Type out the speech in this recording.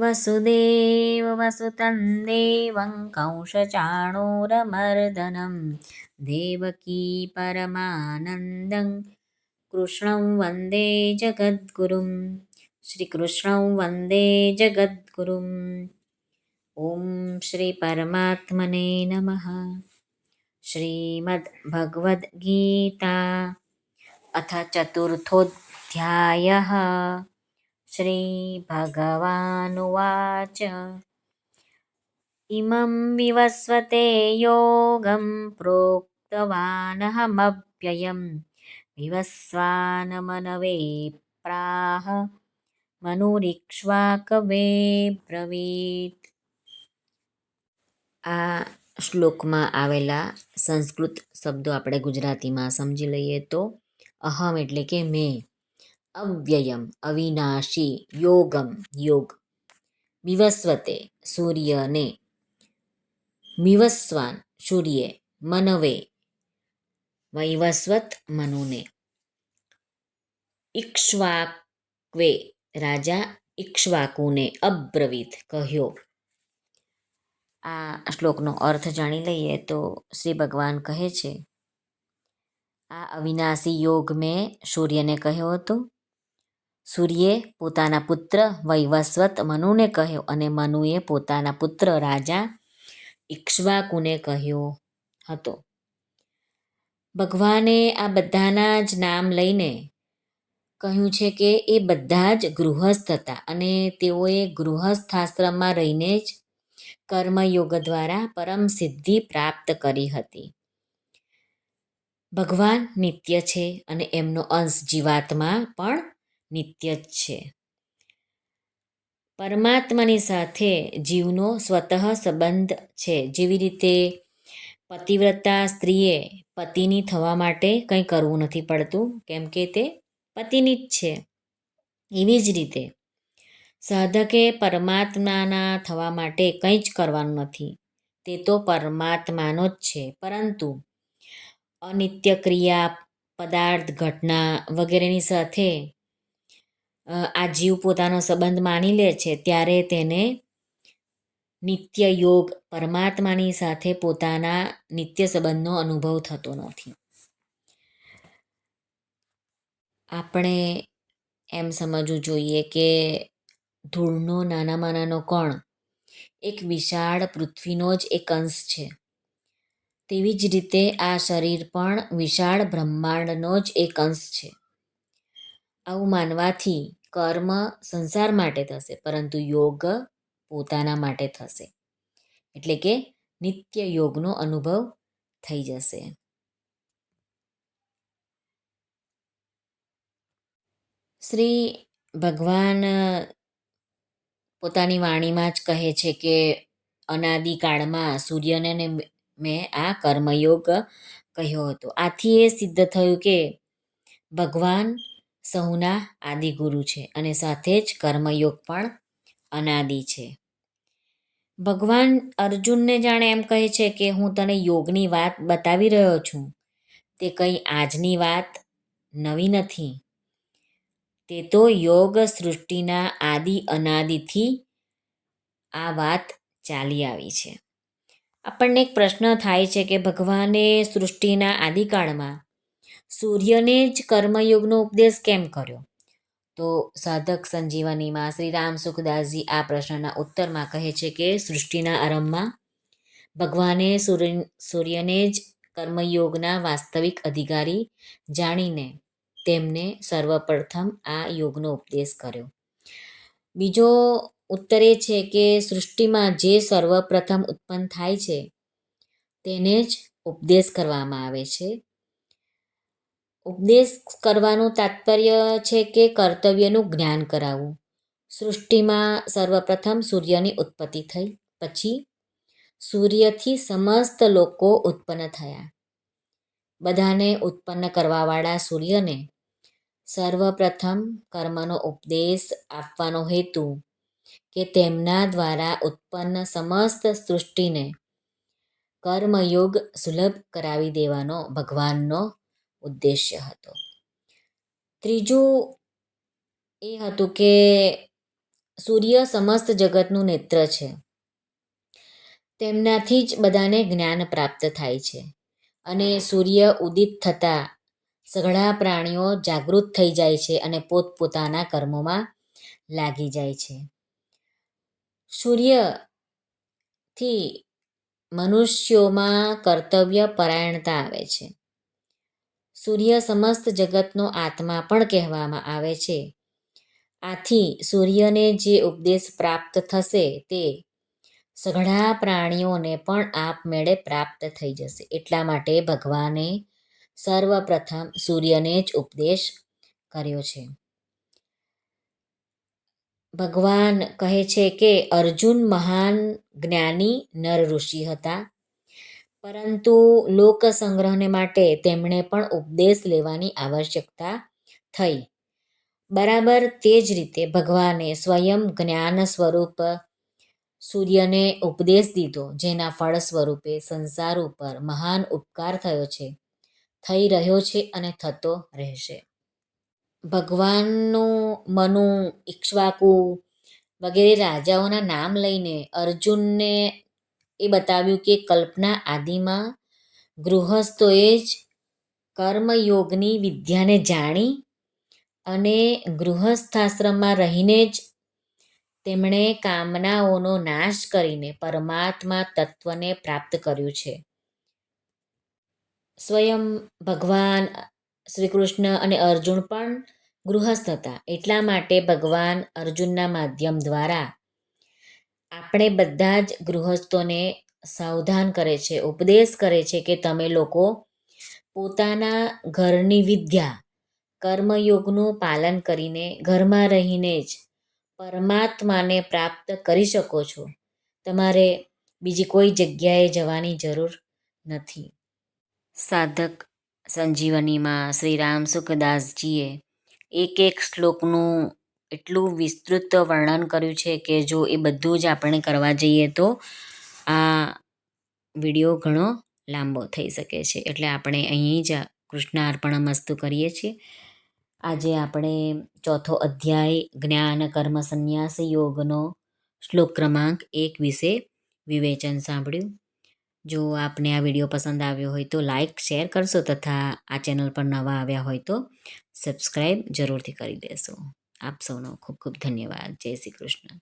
वसुदेववसुतं देवं कंसचाणूरमर्दनं देवकी परमानन्दं कृष्णं वन्दे जगद्गुरुं श्रीकृष्णं वन्दे जगद्गुरुम् ॐ श्रीपरमात्मने नमः। श्रीमद्भगवद्गीता अथ चतुर्थोऽध्यायः श्रीभगवानुवाच इमं विवस्वते योगं प्रोक्तवानहमव्ययं विवस्वानमनवे प्राह મનુરીક્ષ્વાકવે બ્રવીત આ શ્લોકમાં આવેલા સંસ્કૃત શબ્દો આપણે ગુજરાતીમાં સમજી લઈએ તો અહમ એટલે કે મેં અવ્યયમ અવિનાશી યોગમ યોગ વિવસ્વતે સૂર્યને વિવસ્વાન સૂર્ય મનવે વૈવસ્વત મનુને ઇક્ષ્વાક્વે રાજા ઇક્ષ્વાકુને અબ્રવીત કહ્યો આ શ્લોકનો અર્થ જાણી લઈએ તો શ્રી ભગવાન કહે છે, આ અવિનાશી યોગ મેં સૂર્યને કહ્યો હતો સૂર્યે પોતાના પુત્ર વૈવસ્વત મનુને કહ્યો અને મનુએ પોતાના પુત્ર રાજા ઇક્ષ્વાકુને કહ્યો હતો. ભગવાને આ બધાના જ નામ લઈને કહ્યું છે કે એ બધા જ ગૃહસ્થ હતા અને તેઓએ ગૃહસ્થાશ્રમમાં રહીને જ કર્મયોગ દ્વારા પરમ સિદ્ધિ પ્રાપ્ત કરી હતી. ભગવાન નિત્ય છે અને એમનો અંશ જીવાત્મા પણ નિત્ય જ છે. પરમાત્માની સાથે જીવનો સ્વતઃ સંબંધ છે. જેવી રીતે પતિવ્રતા સ્ત્રીએ પતિની થવા માટે કંઈ કરવું નથી પડતું, કેમ કે તે પતિની જ છે. એવી જ રીતે સાધકે પરમાત્માના થવા માટે કંઈ જ કરવાનું નથી. તે તો પરમાત્માનો જ છે. પરંતુ અનિત્ય ક્રિયા પદાર્થ, ઘટના વગેરેની સાથે આ જીવ પોતાનો સંબંધ માની લે છે, ત્યારે તેને નિત્ય યોગ પરમાત્માની સાથે પોતાના નિત્ય સંબંધનો અનુભવ થતો નથી. આપણે એમ સમજવું જોઈએ કે ધૂળનો નાનામાં નાનો કણ એક વિશાળ પૃથ્વીનો જ એક અંશ છે. તેવી જ રીતે આ શરીર પણ વિશાળ બ્રહ્માંડનો જ એક અંશ છે. આવું માનવાથી કર્મ સંસાર માટે થશે, પરંતુ યોગ પોતાના માટે થશે. એટલે કે નિત્ય યોગનો અનુભવ થઈ જશે. શ્રી ભગવાન પોતાની વાણીમાં જ કહે છે કે અનાદિકાળમાં સૂર્યને મેં આ કર્મયોગ કહ્યો હતો. આથી એ સિદ્ધ થયું કે, ભગવાન સૌના આદિગુરુ છે અને સાથે જ કર્મયોગ પણ અનાદિ છે. ભગવાન અર્જુનને જાણે એમ કહે છે કે હું તને યોગની વાત બતાવી રહ્યો છું. તે કંઈ આજની વાત નવી નથી. તે તો યોગ સૃષ્ટિના આદિ અનાદિથી આ વાત ચાલી આવી છે. આપણને એક પ્રશ્ન થાય છે કે ભગવાને સૃષ્ટિના આદિકાળમાં સૂર્યને જ કર્મયોગનો ઉપદેશ કેમ કર્યો? તો સાધક સંજીવનીમાં શ્રી રામ સુખદાસજી આ પ્રશ્નના ઉત્તરમાં કહે છે કે સૃષ્ટિના આરંભમાં ભગવાને સૂર્ય, સૂર્યને જ કર્મયોગના વાસ્તવિક અધિકારી જાણીને તેમને સર્વપ્રથમ આ યોગનો ઉપદેશ કર્યો. બીજો ઉત્તર એ છે કે સૃષ્ટિમાં જે સર્વપ્રથમ ઉત્પન્ન થાય છે, તેને જ ઉપદેશ કરવામાં આવે છે. ઉપદેશ કરવાનું તાત્પર્ય છે કે કર્તવ્યનું જ્ઞાન કરાવવું. સૃષ્ટિમાં સર્વપ્રથમ સૂર્યની ઉત્પત્તિ થઈ, પછી સૂર્યથી સમસ્ત લોકો ઉત્પન્ન થયા. બધાને ઉત્પન્ન કરવાવાળા સૂર્યને સર્વપ્રથમ કર્મનો ઉપદેશ આપવાનો હેતુ કે તેમના દ્વારા ઉત્પન્ન સમસ્ત સૃષ્ટિને કર્મયોગ સુલભ કરાવી દેવાનો ભગવાનનો ઉદ્દેશ્ય હતો. ત્રીજું એ હતું કે સૂર્ય સમસ્ત જગતનું નેત્ર છે. તેમનાથી જ બધાને જ્ઞાન પ્રાપ્ત થાય છે અને સૂર્ય ઉદિત થતાં સઘળા પ્રાણીઓ જાગૃત થઈ જાય છે અને પોતપોતાના કર્મોમાં લાગી જાય છે. સૂર્યથી મનુષ્યોમાં કર્તવ્ય પરાયણતા આવે છે. સૂર્ય સમસ્ત જગતનો આત્મા પણ કહેવામાં આવે છે. આથી સૂર્યને જે ઉપદેશ પ્રાપ્ત થશે તે સઘળા પ્રાણીઓને પણ આપમેળે પ્રાપ્ત થઈ જશે. એટલા માટે ભગવાને સર્વપ્રથમ સૂર્યને જ ઉપદેશ કર્યો છે. ભગવાન કહે છે કે અર્જુન મહાન જ્ઞાની નર ઋષિ હતા. પરંતુ લોક સંગ્રહને માટે તેમણે પણ ઉપદેશ લેવાની આવશ્યકતા થઈ. બરાબર તે જ રીતે ભગવાને સ્વયં જ્ઞાન સ્વરૂપ સૂર્યને ઉપદેશ દીધો, જેના ફળ સ્વરૂપે સંસાર ઉપર મહાન ઉપકાર થયો છે, થઈ રહ્યો છે અને થતો રહેશે. ભગવાનનું મનુ, ઇક્ષ્વાકુ વગેરે રાજાઓના નામ લઈને અર્જુનને એ બતાવ્યું કે કલ્પના આદિમાં ગૃહસ્થોએ જ કર્મયોગની વિદ્યાને જાણી અને ગૃહસ્થાશ્રમમાં રહીને જ તેમણે કામનાઓનો નાશ કરીને પરમાત્મા તત્વને પ્રાપ્ત કર્યું છે. સ્વયં ભગવાન શ્રી કૃષ્ણ અને અર્જુન પણ ગૃહસ્થ હતા. એટલા માટે ભગવાન અર્જુનના માધ્યમ દ્વારા આપણે બધા જ ગૃહસ્થોને સાવધાન કરે છે, ઉપદેશ કરે છે કે તમે લોકો પોતાના ઘરની વિદ્યા, કર્મયોગનું પાલન કરીને ઘરમાં રહીને જ પરમાત્માને પ્રાપ્ત કરી શકો છો. તમારે બીજી કોઈ જગ્યાએ જવાની જરૂર નથી. સાધક સંજીવનીમાં શ્રી રામ સુખદાસજીએ એક એક શ્લોકનું એટલું વિસ્તૃત વર્ણન કર્યું છે કે જો એ બધું જ આપણે કરવા જઈએ તો આ વીડિયો ઘણો લાંબો થઈ શકે છે. એટલે આપણે અહીં જ કૃષ્ણાર્પણ મસ્તુ કરીએ છીએ. આજે આપણે ચોથો અધ્યાય જ્ઞાન કર્મ સંન્યાસ યોગનો શ્લોક ક્રમાંક એક વિશે વિવેચન સાંભળ્યું. જો આપને આ વીડિયો પસંદ આવ્યો હોય તો લાઈક, શેર કરશો તથા આ ચેનલ પર નવા આવ્યા હોય તો સબસ્ક્રાઈબ જરૂરથી કરી દેશો. આપ સૌનો ખૂબ ખૂબ ધન્યવાદ. જય શ્રી કૃષ્ણ.